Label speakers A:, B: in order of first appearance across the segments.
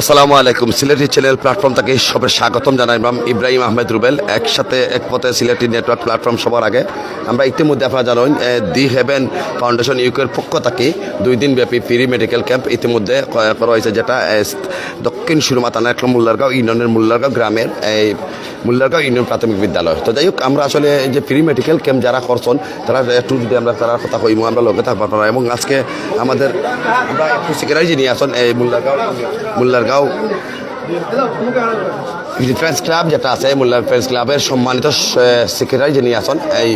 A: আসসালামু আলাইকুম। Sylheti channel platform থেকে সবের স্বাগতম জানাই। ইমাম ইব্রাহিম আহমেদ রুবেল একসাথে এক পথে সিলেটি নেটওয়ার্ক প্ল্যাটফর্ম সবার আগে। আমরা ইতিমধ্যে আপনারা জানেন দি হেভেন ফাউন্ডেশন ইউকের পক্ষ থেকে দুই দিন ব্যাপী ফ্রি মেডিকেল ক্যাম্প ইতিমধ্যে করা হয়েছে, যেটা দক্ষিণ সুরমা থানা একটা মুল্লারগাঁও ইউনিয়নের মুল্লারগাঁও গ্রামের এই মুল্লারগাঁও ইউনিয়ন প্রাথমিক বিদ্যালয়। তো যাই হোক, আমরা আসলে যে ফ্রি মেডিকেল ক্যাম্প যারা করছেন, তারা একটু যদি আমরা তারা কথা কইমু আমরা লগে থাকব এবং আজকে আমাদের, আমরা একটু সেক্রেটারি যিনি আছেন এই মুল্লারগাঁও মুল্লারগাঁও ডিফেন্স ক্লাব যেটা আছে মোল্লা ডিফেন্স ক্লাবের সম্মানিত সেক্রেটারি যিনি আছেন এই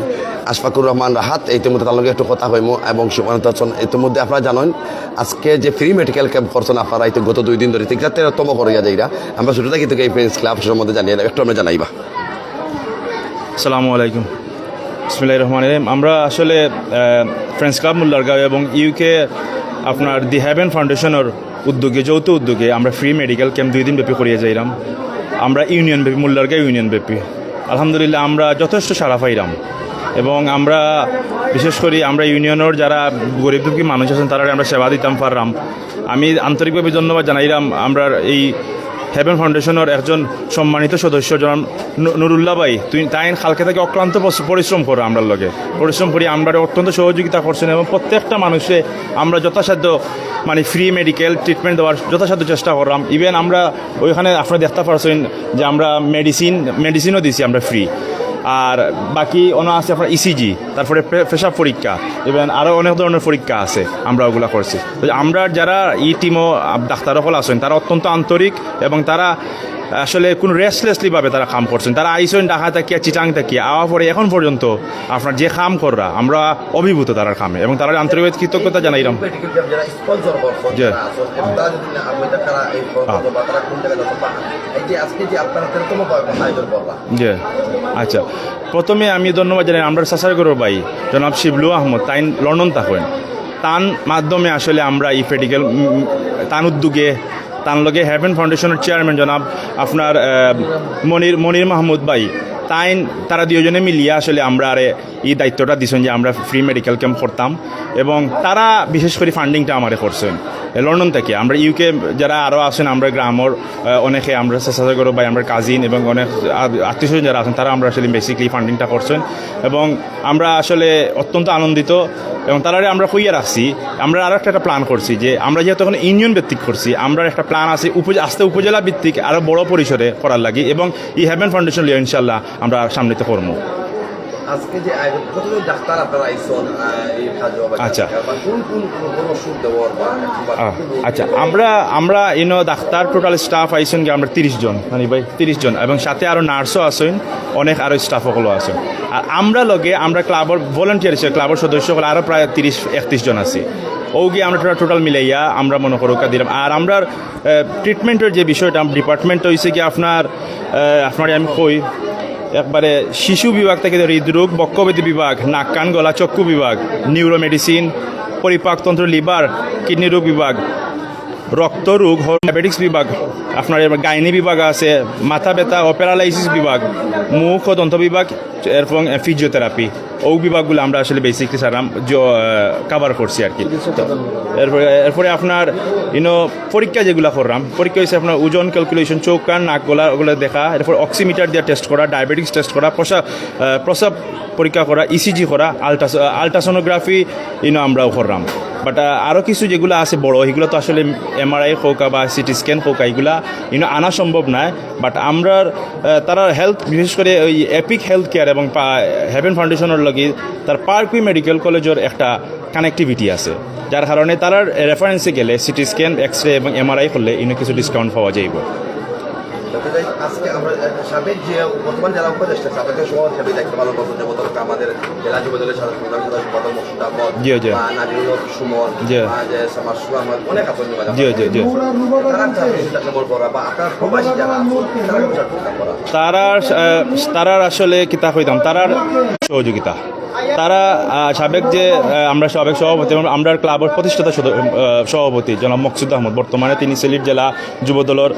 A: আশফাকুর রহমান রাহাত ইতিমধ্যে তার লগে একটু কথা কইমু এবং সুমানিত আছেন। ইতিমধ্যে আপনারা জানেন আজকে যে ফ্রি মেডিকেল ক্যাম্প করছেন আপনারা এই গত দুই দিন ধরে তিনটা তেরোতম করিয়া যাইরা আমরা ছোটো থেকে থেকে এই ফ্রেন্ডস ক্লাব সম্বন্ধে জানিয়ে একটু আমরা জানাইবা।
B: আসসালামু আলাইকুম। বিসমিল্লাহির রহমানির রহিম। আমরা আসলে ফ্রেন্ডস ক্লাব মুল্লারগাঁও এবং ইউকে আপনার দি হ্যাভেন ফাউন্ডেশনের উদ্যোগে, যৌথ উদ্যোগে আমরা ফ্রি মেডিকেল ক্যাম্প দুই দিন ব্যাপী করিয়ে যাইলাম আমরা ইউনিয়ন ব্যাপী, মুল্লারগাঁও ইউনিয়ন ব্যাপী। আলহামদুলিল্লাহ, আমরা যথেষ্ট সাড়া পাইলাম এবং আমরা, বিশেষ করে আমরা ইউনিয়নের যারা গরিব দুঃখী মানুষ আছেন তারা আমরা সেবা দিতাম পারলাম আমি আন্তরিকভাবে ধন্যবাদ জানাইলাম আমরা এই হেভেন ফাউন্ডেশনের একজন সম্মানিত সদস্য জনাব নু- নুরুল্লাহ ভাই, তুই তাই খালকে থেকে অক্লান্ত পরিশ্রম করো আমরা লগে। পরিশ্রম করি আমরা অত্যন্ত সহযোগিতা করছেন এবং প্রত্যেকটা মানুষে আমরা যথাসাধ্য মানে ফ্রি মেডিকেল ট্রিটমেন্ট দেওয়ার যথাসাধ্য চেষ্টা করলাম। ইভেন আমরা ওইখানে আপনারা দেখতে পারছেন যে আমরা মেডিসিন মেডিসিনও দিছি আমরা ফ্রি আর বাকি অন্য আছে আপনার ইসিজি তারপরে পে- পেশাব পরীক্ষা ইভেন আরও অনেক ধরনের পরীক্ষা আছে, আমরা ওগুলো করছি। আমরা যারা ই টিমও ডাক্তারসকল আছেন, তারা অত্যন্ত আন্তরিক এবং তারা আসলে কোনো রেস্টলেসলিভাবে তারা কাম করছেন। তারা আইসেন ঢাকা থাকিয়া চিটাং থাকিয়া আওয়া পরে এখন পর্যন্ত আপনার যে কাম কররা, আমরা অভিভূত তারা কামে এবং তারা আন্তরিক কৃতজ্ঞতা জানাইলাম জি।
A: তারা তারা তারা
B: আচ্ছা। প্রথমে আমি ধন্যবাদ জানাই আমরা সাসারগড়ের ভাই, জনাব শিবলু আহমদ তাই লন্ডন থাকেন। তান মাধ্যমে আসলে আমরা এই ফেডিক্যাল তান উদ্যোগে তার লগে হেভেন ফাউন্ডেশনের চেয়ারম্যান জনাব আপনার মনির মনির মাহমুদ ভাই। তাই তারা দুজনে মিলিয়ে আসলে আমরা আরে এই দায়িত্বটা দিছেন যে আমরা ফ্রি মেডিকেল ক্যাম্প করতাম। এবং তারা বিশেষ করে ফান্ডিংটা আমারে করছেন। লন্ডন থেকে। আমরা ইউকে যারা আরও আছেন, আমরা গ্রামর অনেকে আমরা চেষ্টা ভাই, আমরা কাজিন এবং অনেক আত্মীয় স্বজন যারা আছেন, তারা আমরা আসলে বেসিকলি ফান্ডিংটা করছেন। এবং আমরা আসলে অত্যন্ত আনন্দিত এবং তারারে আমরা কইয়া রাখছি, আমরা আরও একটা প্ল্যান করছি যে আমরা যেহেতু এখন ইউনিয়ন ভিত্তিক করছি আমরা একটা প্ল্যান আছে আস্তে উপজেলা ভিত্তিক আরও বড় পরিসরে করার লাগে এবং ই হ্যাভেন ফাউন্ডেশন লিয়া ইনশাল্লাহ আমরা সামনেতে করব
A: আজকে যে কতজন ডাক্তার আপনারা আইসন এই। বা কোন কোন কোন ওষুধ দেওয়ার
B: আচ্ছা আমরা আমরা ইনো ডাক্তার টোটাল স্টাফ আইসেন কি আমরা তিরিশ জন মানে ভাই তিরিশ জন এবং সাথে আরও নার্সও আছেন অনেক আরও স্টাফ সকলও আছেন। আর আমরা লগে আমরা ক্লাবর ভলেন্টিয়ার হিসেবে ক্লাবর সদস্য সকল আরও প্রায় তিরিশ একত্রিশ জন আছি। ও গিয়ে আমরা টোটাল টোটাল মিলাইয়া আমরা মনে করো দিলাম। আর আমরা ট্রিটমেন্টের যে বিষয়টা ডিপার্টমেন্ট হয়েছে কি আপনার আপনার আমি কই একবারে শিশু বিভাগ থেকে হৃদরোগ বক্ষবেদি বিভাগ, নাক, কান, গলা, চক্ষু বিভাগ নিউরোমেডিসিন পরিপাকতন্ত্র লিভার কিডনি রোগ বিভাগ। রক্ত রোগ ডায়াবেটিক্স বিভাগ, আপনার গাইনি বিভাগ আছে, মাথা ব্যথা ও প্যারালাইসিস বিভাগ, মুখ ও দন্ত বিভাগ এবং ফিজিওথেরাপি ও বিভাগগুলো আমরা আসলে বেসিকলি সারা কাভার করছি আর কি। এরপরে এরপরে আপনার ইনো পরীক্ষা যেগুলো করলাম, পরীক্ষা হয়েছে আপনার ওজন ক্যালকুলেশন চোখ, কান, নাক, গলা, ওগুলো দেখা, এরপর অক্সিমিটার দিয়ে টেস্ট করা ডায়াবেটিক্স টেস্ট করা প্রসাব প্রসাব পরীক্ষা করা ইসিজি করা আলট্রাস আলট্রাসোনোগ্রাফি ইনো আমরাও করলাম। বাট আরও কিছু যেগুলো আছে বড়, এগুলো তো আসলে এমআরআই হোকা বা সিটি স্ক্যান হোকা এগুলা ইনো আনা সম্ভব নয়। বাট আমরা তারা হেলথ বিশেষ করে ওই এপিক হেলথ কেয়ার এবং হেভেন ফাউন্ডেশনের লগে তার পার্কুই মেডিকেল কলেজের একটা কানেক্টিভিটি আছে। যার কারণে তারা রেফারেন্সে গেলে সিটি স্ক্যান এক্স রে এবং এমআরআই করলে ইনো কিছু ডিসকাউন্ট পাওয়া যাইব।
A: তবে যাই আজকে আমরা সাবেক যে বর্তমান জেলা উপদেষ্টা ভালো যে গতকালকে আমাদের জেলা যুব দলের সাথে সংগ্রামী সদস্য পদম মসুদ আহমদ
B: জি, জি।
A: বা নাজিরুল হক সুমন সামার অনেক
B: তারার তারার আসলে কিতা কইতাম তারার সহযোগিতা। তারা সাবেক যে আমরা সাবেক সভাপতি এবং আমরা ক্লাবের প্রতিষ্ঠাতা সভাপতি জনাব মকসুদ আহমদ। বর্তমানে তিনি সিলেট জেলা যুবদলের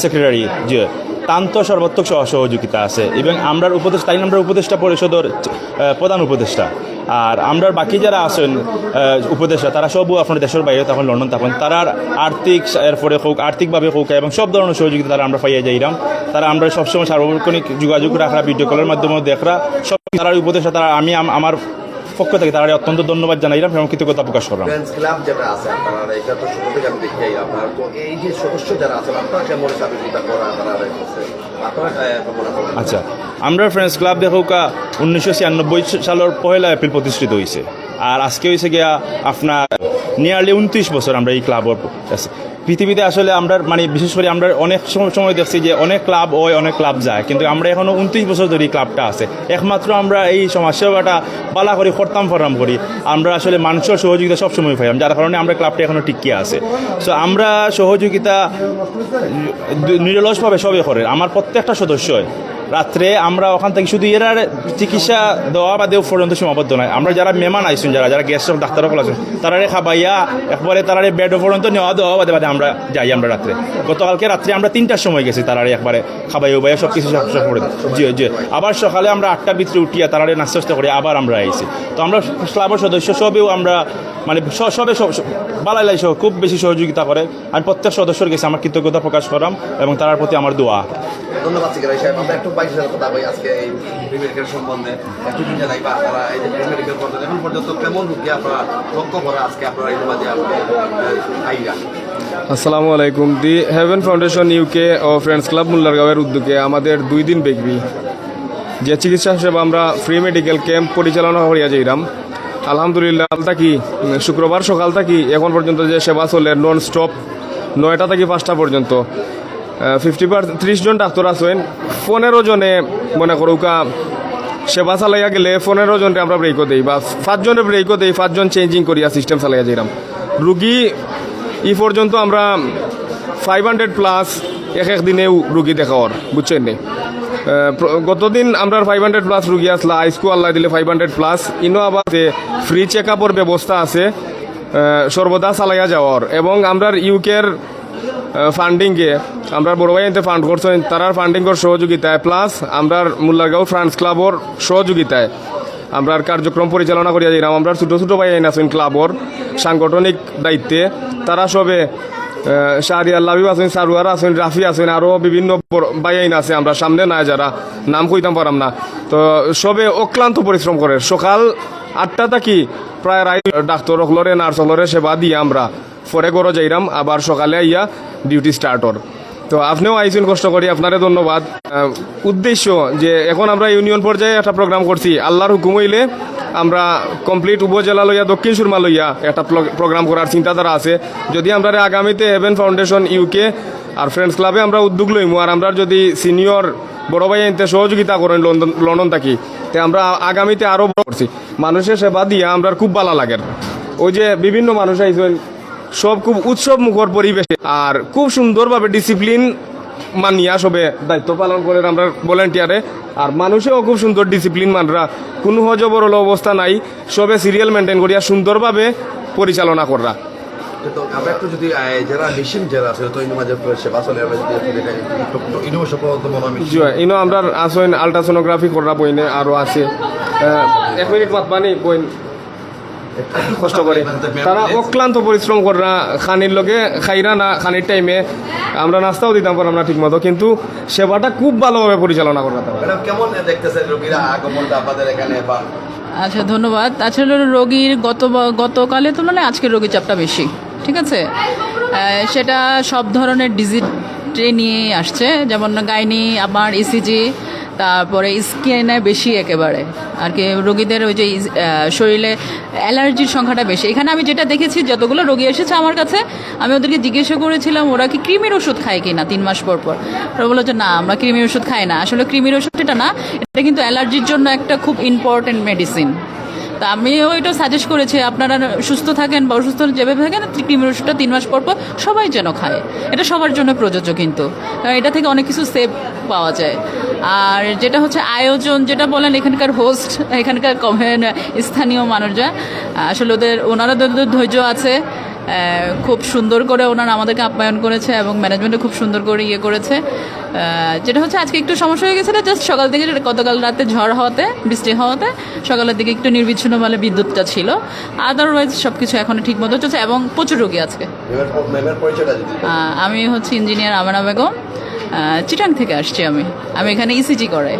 B: সেক্রেটারি যে তান্ত সর্বাত্মক সহ- সহযোগিতা আছে। এবং আমরা উপদেষ্টা তাই আমরা উপদেষ্টা পরিষদের প্রধান উপদেষ্টা। আর আমরা বাকি যারা আছেন উপদেষ্টা, তারা সবও আপনার দেশের বাইরে, তখন লন্ডন তখন তারা আর্থিক এরপরে হোক, আর্থিকভাবে হোক, এবং সব ধরনের সহযোগিতা তারা আমরা পাইয়া যাইলাম তারা আমরা সবসময় সার্বক্ষণিক যোগাযোগ রাখা ভিডিও কলের মাধ্যমে দেখরা। সব তারা উপদেষ্টা, তারা আমি আমার পক্ষ থেকে তারা অত্যন্ত ধন্যবাদ জানাইলাম এবং কৃতজ্ঞতা প্রকাশ করলাম।
A: ফ্রেন্ডস ক্লাব যেটা আছে আপনারা এটা তো শুরু থেকে আমি দেখি আপনার তো এই যে সদস্য যারা আছেন আপনারা কেমন করা তারা
B: আচ্ছা আমরা ফ্রেন্ডস ক্লাব দেখো উনিশশো ছিয়ানব্বই সালের পহেলা এপ্রিল প্রতিষ্ঠিত হয়েছে আর আজকে হয়েছে গিয়া আপনার নিয়ারলি উনত্রিশ বছর আমরা এই ক্লাবর আছে। পৃথিবীতে আসলে আমরা মানে বিশেষ করে আমরা অনেক সময় দেখছি যে অনেক ক্লাব হয়, অনেক ক্লাব যায়। কিন্তু আমরা এখনও উনত্রিশ বছর ধরে ক্লাবটা আছে। একমাত্র আমরা এই সমাজসেবাটা পালা করি ফরতাম ফরাম করি। আমরা আসলে মানুষের সহযোগিতা সবসময় পাইলাম যার কারণে আমরা ক্লাবটা এখনও টিকিয়ে আছে। সো আমরা সহযোগিতা নিরলসভাবে সবে করে আমার প্রত্যেকটা সদস্যই রাত্রে আমরা ওখান থেকে শুধু এরার চিকিৎসা দেওয়া বা দেও পর্যন্ত সীমাবদ্ধ নয়। আমরা যারা মেহমান আইসুন, যারা যারা গেস্ট ডাক্তার সকল আছেন, তারারে খাবাইয়া, একবারে তারারে বেড পর্যন্ত নেওয়া, দেওয়া বাদে বাদে আমরা যাই আমরা রাত্রে। গতকালকে রাত্রে আমরা তিনটার সময় গেছি তারারে একবারে খাবাই উবাইয়া সব কিছু করে জি জি। আবার সকালে আমরা আটটার ভিতরে উঠিয়া তারারে নাস্তা করে আবার আমরা আইছি। তো আমরা ক্লাবের সদস্য সবেও আমরা মানে সবে সব বালাই সহ খুব বেশি সহযোগিতা করে। আমি প্রত্যেক সদস্যর কাছে আমার কৃতজ্ঞতা প্রকাশ করাম এবং তার প্রতি আমার দোয়া।
A: ধন্যবাদ কথা আজকে এই সম্বন্ধে? একটু জানাই বা আপনারা এই যে পর্যন্ত, এখন পর্যন্ত কেমন রুগী আপনারা লক্ষ্য করা আজকে আপনারা এই মাঝে আইরা?
C: আসসালামু আলাইকুম। দি হেভেন ফাউন্ডেশন ইউকে ও ফ্রেন্ডস ক্লাব মুল্লারগাঁওয়ের উদ্যোগে আমাদের দুই দিন ব্যাপী যে চিকিৎসা সেবা আমরা ফ্রি মেডিকেল ক্যাম্প পরিচালনা করিয়া যাইরাম। আলহামদুলিল্লাহ থাকি শুক্রবার সকাল থাকি, এখন পর্যন্ত যে সেবা চলে নন স্টপ নয়টা থেকে পাঁচটা পর্যন্ত। ফিফটি পার ত্রিশ জন ডাক্তার আছেন। পনেরো জনে মনে করুকা সেবা চালাইয়া গেলে পনেরো জনকে আমরা ব্রেকও দিই বা পাঁচজনের ব্রেকও দিই পাঁচজন চেঞ্জিং করিয়া সিস্টেম চালাইয়া যাইরাম রুগী ই পর্যন্ত আমরা ফাইভ হান্ড্রেড প্লাস এক এক দিনেও রুগী দেখাওয়ার বুঝছেন নি? গতদিন আমরা ফাইভ হান্ড্রেড প্লাস রুগী আসলা আইসকু আল্লাহ দিলে ফাইভ হান্ড্রেড প্লাস ইনো আবার ফ্রি চেক আপর ব্যবস্থা আছে সর্বদা চালাইয়া যাওয়ার। এবং আমরা ইউকের ফান্ডিংয়ে আমরা বড় ভাই এতে ফান্ড করছেন তারার ফান্ডিংয়ের সহযোগিতায় প্লাস আমরা মুল্লারগাঁও ফ্রান্স ক্লাবর সহযোগিতায় আমরা কার্যক্রম পরিচালনা করিয়া যাইলাম আমরা ছোটো ছোটো ভাই আছেন ক্লাবর সাংগঠনিক দায়িত্বে। তারা সবে শাহরিয়ার লাভিব আছেন, সারুয়ার আছেন, রাফি আছেন আরও বিভিন্ন আইন আছে। আমরা সামনে নাই যারা, নাম কইতাম পারাম না। তো সবে অক্লান্ত পরিশ্রম করে। সকাল আটটা থাকি প্রায় রায় ডাক্তার হলরে, নার্স হলরে সেবা দিয়ে আমরা পরে গড় যাইরাম, আবার সকালে আইয়া ডিউটি স্টার্টর তো আপনিও আইসুন কষ্ট করি, আপনারে ধন্যবাদ। উদ্দেশ্য যে এখন আমরা ইউনিয়ন পর্যায়ে একটা প্রোগ্রাম করছি। আল্লাহর হুকুম হইলে আমরা কমপ্লিট উপজেলা লইয়া, দক্ষিণ সুরমা লইয়া একটা প্রোগ্রাম করার চিন্তাধারা আছে। যদি আমরা আগামীতে হেভেন ফাউন্ডেশন ইউকে আর ফ্রেন্ডস ক্লাবে আমরা উদ্যোগ লইমু, আর আমরা যদি সিনিয়র বড় ভাই আনতে সহযোগিতা করেন লন্ডন লন্ডন থাকি, তে আমরা আগামীতে আরও বড় করছি। মানুষের সেবা দিয়ে আমরা খুব ভালো লাগে। ওই যে বিভিন্ন মানুষ আইসেন সব খুব উৎসব মুখর পরিবেশে। আর খুব সুন্দরভাবে ডিসিপ্লিন মানিয়া সবে দায়িত্ব পালন করে আমরা ভলেন্টিয়ারে আর মানুষেও খুব সুন্দর ডিসিপ্লিন মানরা। কোনো হজবরল অবস্থা নাই সবে সিরিয়াল মেনটেন করিয়া সুন্দরভাবে পরিচালনা করা
A: তো আমরা একটু যদি যারা মেশিন যারা আছে তো মাঝে সেবা চলে আমরা যদি একটু দেখাই ইনোভেশন মনে
C: ইনো আমরা আসেন আলট্রাসোনোগ্রাফি করা বইনে আরও আছে। এক মিনিট মাত পানি বইন। কষ্ট করে। তারা অক্লান্ত পরিশ্রম করা খানির লগে খাইরা না খানির টাইমে আমরা নাস্তাও দিতাম পারলাম না ঠিক মতো কিন্তু সেবাটা খুব ভালোভাবে পরিচালনা করা তারা।
A: কেমন দেখতেছেন রোগীরা আগমনটা আপনাদের এখানে বা?
D: আচ্ছা ধন্যবাদ। আসলে রোগীর গত গতকালের তুলনায় আজকের রোগীর চাপটা বেশি ঠিক আছে? সেটা সব ধরনের ডিজিটে নিয়ে আসছে যেমন গাইনি আবার ইসিজি তারপরে স্কিনে বেশি একেবারে। আর কি রোগীদের ওই যে শরীরে অ্যালার্জির সংখ্যাটা বেশি। এখানে আমি যেটা দেখেছি, যতগুলো রোগী এসেছে আমার কাছে, আমি ওদেরকে জিজ্ঞেস করেছিলাম, ওরা কি ক্রিমির ওষুধ খায় কি না তিন মাস পর পর। ওরা বলল যে, না, আমরা ক্রিমির ওষুধ খাই না। আসলে ক্রিমির ওষুধ এটা না, এটা কিন্তু অ্যালার্জির জন্য একটা খুব ইম্পর্টেন্ট মেডিসিন তা আমি ওইটা সাজেস্ট করেছি, আপনারা সুস্থ থাকেন বা অসুস্থ যেভাবে থাকেন, কৃত্রিম ওষুধটা তিন মাস পর পর সবাই যেন খায়। এটা সবার জন্য প্রযোজ্য কিন্তু। এটা থেকে অনেক কিছু সেভ পাওয়া যায়। আর যেটা হচ্ছে আয়োজন, যেটা বলেন এখানকার হোস্ট এখানকার কমেন, স্থানীয় মানুষরা, আসলে ওদের, ওনারা ধৈর্য আছে। খুব সুন্দর করে ওনারা আমাদেরকে আপ্যায়ন করেছে এবং ম্যানেজমেন্টও খুব সুন্দর করে ইয়ে করেছে। যেটা হচ্ছে আজকে একটু সমস্যা হয়ে গেছিল জাস্ট সকাল থেকে গতকাল রাতে ঝড় হওয়াতে বৃষ্টি হওয়াতে সকালের দিকে একটু নির্বিচ্ছিন্ন বলে বিদ্যুৎটা ছিল। আদারওয়াইজ সব কিছু এখন ঠিক মতো চলছে এবং প্রচুর রোগী আজকে। আমি হচ্ছে ইঞ্জিনিয়ার আমানা বেগম। চিটাং থেকে আসছি আমি। আমি এখানে ইসিজি করে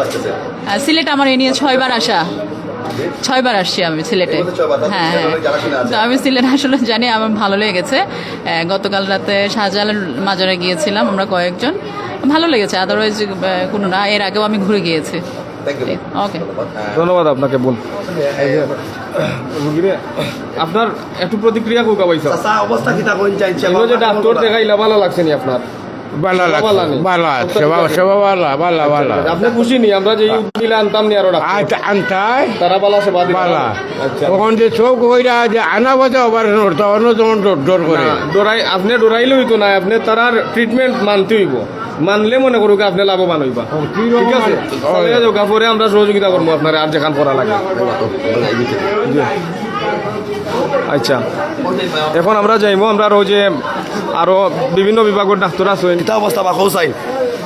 A: লাগতেছে?
D: আহ, সিলেট আমার এ নিয়ে ছয়বার আসা ছয়বার আসছি আমি সিলেটে। হ্যাঁ
A: হ্যাঁ।
D: তো আমি সিলেট আসলে জানি আমার ভালো লেগেছে। গতকাল রাতে শাহজালাল মাজারে গিয়েছিলাম আমরা কয়েকজন। ভালো লেগেছে আদারওয়াইজ কোনো না এর আগেও আমি ঘুরে গিয়েছি। ওকে
C: ধন্যবাদ। আপনাকে রুগীরে আপনার একটু প্রতিক্রিয়া কোকা পাইছো
A: অবস্থা কি তা কোন চাইছে
C: ডাক্তার দেখাইলা ভালো লাগছে নি আপনার?
E: ভালো
C: সেবা ভালো
E: লাগছে ভালো আছে সেবা সেবা ভালো ভালো ভালো
C: আপনি খুশি নি আমরা যে উদ্দিলে আনতাম নি আরও ডাক্তার
E: আচ্ছা আনতাই
C: তারা ভালো
E: ভালো
C: আচ্ছা
E: তখন যে চোখ হইরা যে আনা বাজে অপারেশন করতে অন্য তখন ডর করে
C: না, আপনি না আপনি তারার ট্রিটমেন্ট মানতে হইব মানলে মনে করুক আপনি লাভবান হইবা ঠিক আছে পরে আমরা সহযোগিতা করব আপনার আর যেখান করা লাগে। আচ্ছা। এখন আমরা যাইব আমরা আরও যে আরও বিভিন্ন বিভাগের ডাক্তার আছে।
A: এটা অবস্থা বা কৌসাইন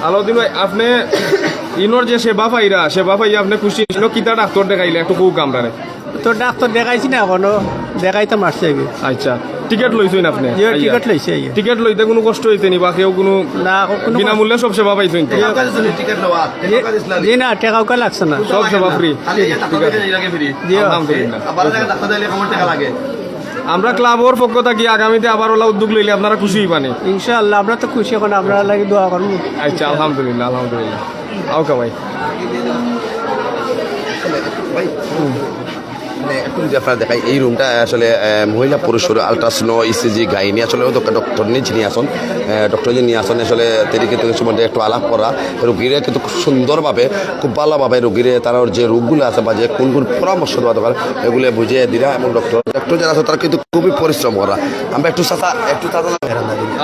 C: আলাউদ্দিন ভাই আপনি ইনোর যে সেবা পাইরা সেবা পাইয়া আপনি খুশি ছিল কিতা ডাক্তার দেখাইলে? একটু কুক আমরা
F: তো ডাক্তার দেখাইছি না এখনও দেখাইতে মারছে
C: আচ্ছা। টিকিট লইছেন আপনি?
F: টিকিট লইছে
C: টিকিট লইতে কোনো কষ্ট হইতে নি? বা কেউ কোনো
F: না কোনো
C: বিনামূল্যে সব সেবা পাইছেন তো?
A: টিকেট নেওয়া
F: জি না টাকা উকা লাগছে না।
C: সব সেবা ফ্রি।
F: দিও
C: আলহামদুলিল্লাহ।
A: আবার ডাক্তার দিলে কমন টাকা লাগে।
C: আমরা ক্লাবর পক্ষ থাকি আগামীতে আবার ওলা উদ্যোগ লইলে আপনারা খুশি হইবানি
F: ইনশাআল্লাহ আমরা তো খুশি এখন আমরা লাগে দোয়া করব।
C: আচ্ছা আলহামদুলিল্লাহ আলহামদুলিল্লাহ। আওকা ভাই।
A: ভাই মানে একটু যদি আপনারা দেখাই এই রুমটা আসলে মহিলা পুরুষের আলট্রাসনো ইসিজি গাইনি আসলে ডক্টর নিয়ে নিয়ে আসুন। ডক্টর যে নিয়ে আসুন আসলে তেদিকে থেকে সম্বন্ধে একটু আলাপ করা। রোগীরা কিন্তু খুব সুন্দরভাবে খুব ভালোভাবে রোগীরে তার যে রোগগুলো আছে বা যে কোন কোন পরামর্শ দেওয়া দরকার এগুলো বুঝিয়ে দিলা এবং ডক্টর ডক্টর যারা আছে তারা কিন্তু খুবই পরিশ্রম করা। আমরা একটু চাচা একটু চাচা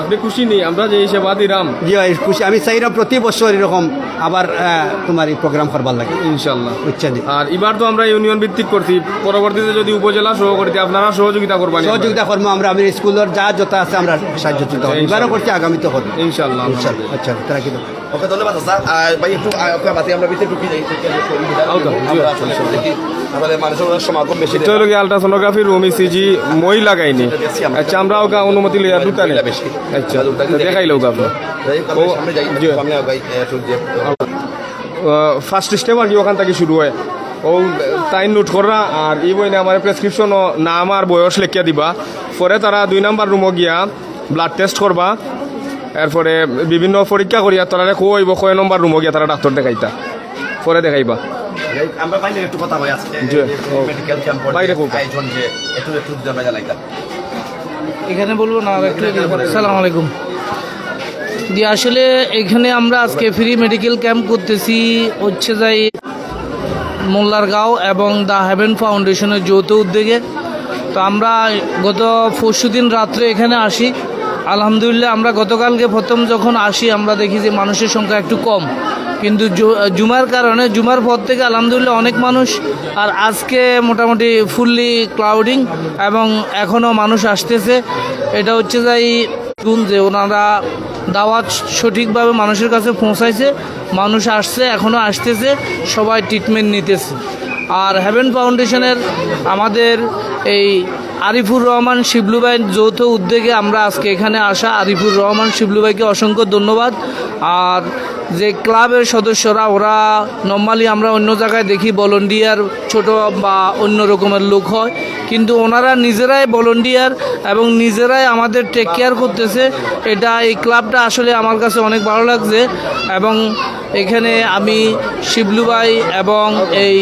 C: আপনি খুশি নি আমরা যে সেবা দিলাম
F: জি ভাই, খুশি। আমি চাইরা প্রতি বছর এরকম আবার আহ, তোমার এই প্রোগ্রাম করবার লাগে।
C: ইনশাল্লাহ।
F: বুঝছেন?
C: আর এবার তো আমরা ইউনিয়ন ভিত্তিক করছি পরবর্তীতে যদি উপজেলা সহকর্তী আপনারা সহযোগিতা করবেন
F: সহযোগিতা করব আমরা আমি স্কুলের যা যত আছে আমরা সাহায্য করতে হবে এবারও করছি আগামীতে করব।
C: ইনশাল্লাহ
F: ইনশাআল্লাহ। আচ্ছা তারা কিন্তু
A: ওকে ধন্যবাদ আর ভাই একটু ওকে বাতি আমরা ভিতরে ঢুকি যাই।
C: রুম ইসিজি মই লাগাইনি আচ্ছা আমরা ওকে অনুমতি লইয়া ঢুকানি আচ্ছা দেখাই লোক আপনি। ও,
A: সামনে যাই।
C: জি।
A: সামনে ভাই একটু যে
C: ফার্স্ট স্টেপ আর কি ওখান থেকে শুরু হয়। ও তাই নোট করা আর এই বইনে আমার প্রেসক্রিপশন নাম আর বয়স লেখিয়া দিবা। পরে তারা দুই নাম্বার রুমে গিয়া ব্লাড টেস্ট করবা। এরপরে বিভিন্ন পরীক্ষা করিয়া তারা কইব কয় নম্বর রুমে গিয়া তারা ডাক্তার দেখাইতা। পরে দেখাইবা।
A: আমরা বাইরে একটু কথা আজকে। মেডিকেল ক্যাম্প
C: বাইরে
A: আয়োজন যে একটু একটু জানা জানাইতা
G: এখানে বলব না আর একটু সালাম আলাইকুম। জি আসলে এখানে আমরা আজকে ফ্রি মেডিকেল ক্যাম্প করতেছি। হচ্ছে যাই মোল্লারগাঁও এবং দ্য হেভেন ফাউন্ডেশনের যৌথ উদ্যোগে। তো আমরা গত পরশু দিন রাত্রে এখানে আসি। আলহামদুলিল্লাহ আমরা গতকালকে প্রথম যখন আসি, আমরা দেখি যে মানুষের সংখ্যা একটু কম। কিন্তু জুমার কারণে, জুমার পর থেকে আলহামদুলিল্লাহ অনেক মানুষ, আর আজকে মোটামুটি ফুললি ক্লাউডিং এবং এখনও মানুষ আসতেছে। এটা হচ্ছে যাই গুণ যে ওনারা দাওয়াত সঠিকভাবে মানুষের কাছে পৌঁছাইছে, মানুষ আসছে এখনও আসতেছে, সবাই ট্রিটমেন্ট নিতেছে। আর হ্যাভেন ফাউন্ডেশনের আমাদের এই আরিফুর রহমান শিবলু ভাইয়ের যৌথ উদ্যোগে আমরা আজকে এখানে আসা আরিফুর রহমান শিবলু ভাইকে অসংখ্য ধন্যবাদ। আর যে ক্লাবের সদস্যরা, ওরা নর্মালি আমরা অন্য জায়গায় দেখি ভলন্টিয়ার ছোট বা অন্য রকমের লোক হয়। কিন্তু ওনারা নিজেরাই ভলন্টিয়ার এবং নিজেরাই আমাদের টেক কেয়ার করতেছে। এটা এই ক্লাবটা আসলে আমার কাছে অনেক ভালো লাগছে এবং এখানে আমি শিবলু ভাই এবং এই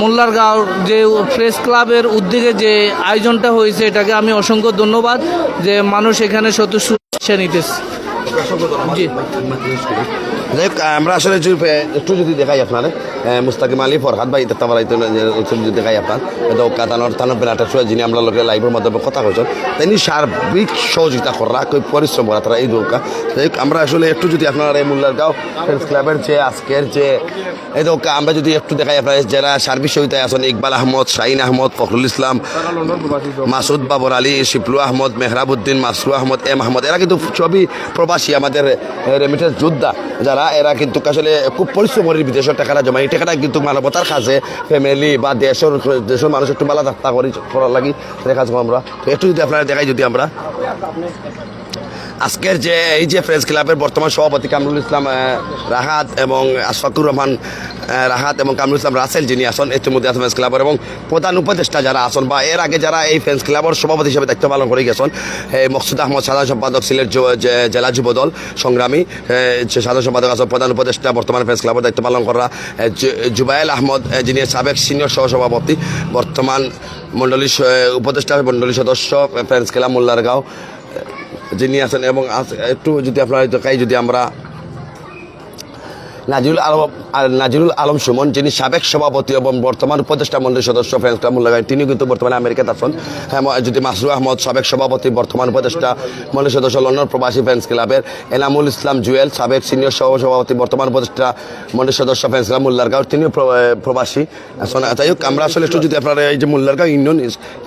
G: মোল্লারগাঁও যে প্রেস ক্লাবের উদ্যোগে যে আয়োজনটা হয়েছে, এটাকে আমি অসংখ্য ধন্যবাদ যে মানুষ এখানে স্বতঃস্ফূর্ত নিতেছে।
A: যাই আমরা আসলে একটু যদি দেখাই আপনার মুস্তাকিম আলী ফরহাদ ভাই তারপর যদি দেখাই আপনার তো কাতানোর, তানোর বেলাটা যিনি আমরা লোকের লাইভের মাধ্যমে কথা কইছেন তিনি সার্বিক সহযোগিতা করা কই পরিশ্রম করা, তারা এই দৌকা যাই আমরা আসলে একটু যদি আপনার এই মুল্লারগাঁও ফ্রেন্ডস ক্লাবের যে, আজকের যে, এই দৌকা আমরা যদি একটু দেখাই আপনার, যারা সার্বিক সহযোগিতায় আছেন, ইকবাল আহমদ, শাহিন আহমদ, ফখরুল ইসলাম। মাসুদ বাবর আলী, শিপলু আহমদ মেহরাবুদ্দিন মাসরু আহমদ, এম আহমদ, এরা কিন্তু সবই প্রবাসী আমাদের রেমিটেন্স যোদ্ধা, যারা, এরা কিন্তু আসলে খুব পরিশ্রম করে বিদেশের টাকাটা জমা এই টাকাটা কিন্তু মানবতার কাজে ফ্যামিলি বা দেশের দেশের মানুষ একটু মালা যাত্রা করি, করার লাগি যাব আমরা। একটু যদি আপনারা দেখাই যদি আমরা। আজকের যে এই যে প্রেস ক্লাবের বর্তমান সভাপতি কামরুল ইসলাম রাহাত এবং আশফাকুর রহমান রাহাত এবং কামরুল ইসলাম রাসেল যিনি আসন ইতিমধ্যে আছেন ফ্রেন্স ক্লাবের এবং প্রধান উপদেষ্টা যারা আসন বা এর আগে যারা এই ফ্রেন্স ক্লাবের সভাপতি হিসেবে দায়িত্ব পালন করে গেছেন এই মকসুদ আহমদ সাধারণ সম্পাদক, সিলেট জেলা যুবদল সংগ্রামী সাধারণ সম্পাদক আসন প্রধান উপদেষ্টা বর্তমান ফ্রেন্স ক্লাবের দায়িত্ব পালন করা জুবায়েল আহমদ যিনি সাবেক সিনিয়র সহসভাপতি, বর্তমান মণ্ডলী উপদেষ্টা মণ্ডলী সদস্য ফ্রেন্স ক্লাব মোল্লারগাঁও যিনি আছেন এবং একটু যদি আপনারা যদি আমরা নাজিরুল আলম নাজিরুল আলম সুমন, যিনি সাবেক সভাপতি এবং বর্তমান উপদেষ্টা মন্ডলীর সদস্য ফ্রেন্স ক্লাব মোল্লাগাঁও তিনি কিন্তু বর্তমানে আমেরিকাতে আছেন হ্যাঁ যদি মাসরু আহমদ সাবেক সভাপতি, বর্তমান উপদেষ্টা মন্ডলীর সদস্য, লন্ডন প্রবাসী ফ্রেন্স ক্লাবের এনামুল ইসলাম জুয়েল, সাবেক সিনিয়র সহ সভাপতি বর্তমান উপদেষ্টা মন্ডলীর সদস্য ফ্রেন্স ক্লাব মোল্লারগাঁও তিনিও প্রবাসী। যাই হোক, আমরা আসলে একটু যদি আপনারা এই যে মোল্লারগাঁও ইউনিয়ন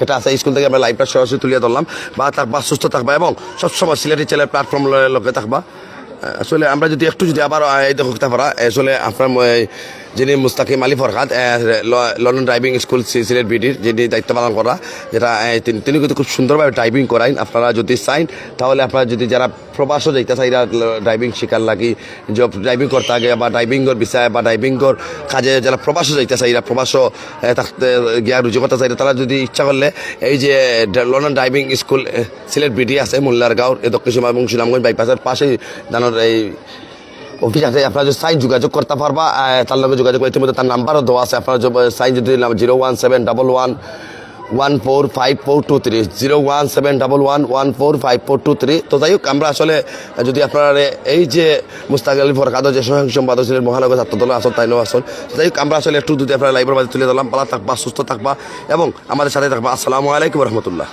A: এটা আছে স্কুল থেকে আমরা লাইভটা সরাসরি তুলিয়ে ধরলাম। বা থাকবা সুস্থ থাকবা এবং সবসময় সিলেটি চ্যানেল প্ল্যাটফর্ম লোকে থাকবা। আসলে আমরা যদি একটু যদি আবার এই দেখতে পারা আসলে আপনার যিনি Mustakim Ali Farhad London driving school Sylhet বিডির যিনি দায়িত্ব পালন করা, যেটা তিনি- কিন্তু খুব সুন্দরভাবে ড্রাইভিং করাইন। আপনারা যদি চাইন, তাহলে আপনারা যদি যারা প্রবাসও যাইতে চাই ড্রাইভিং শিকার লাগি যে ড্রাইভিং করতে আগে, বা ড্রাইভিংয়ের বিষয়ে, বা ড্রাইভিংয়ের কাজে যারা প্রবাসও যাইতে চাই প্রবাসও থাকতে, গিয়া রুজু করতে চাই তারা যদি ইচ্ছা করলে, এই যে London driving school Sylhet BD আছে মোল্লারগাঁও এই দক্ষিণ সীমা এবং সুনামগঞ্জ বাইপাসের পাশেই জানার এই অফিস আছে, আপনারা যদি সাইন যোগাযোগ করতে পারবা তার লগে যোগাযোগ করতে মধ্যে তার নাম্বারও দেওয়া আছে। আপনারা সাইন যদি zero one seven double one one four five four two three, zero one seven double one one four five four two three. তো যাই হোক, আমরা আসলে যদি আপনারা এই যে মুস্তাক আলী ফরকাদ যে সহায়ক সম্পাদক ছিলেন, মহানগর ছাত্র দল আসন তাই আসন যাই হোক, আমরা আসলে একটু যদি আপনারা লাইভের মাঝে তুলে দিলাম ভালো থাকবা, সুস্থ থাকবা, এবং আমাদের সাথে থাকবা। আসসালামু আলাইকুম রহমতুল্লাহ।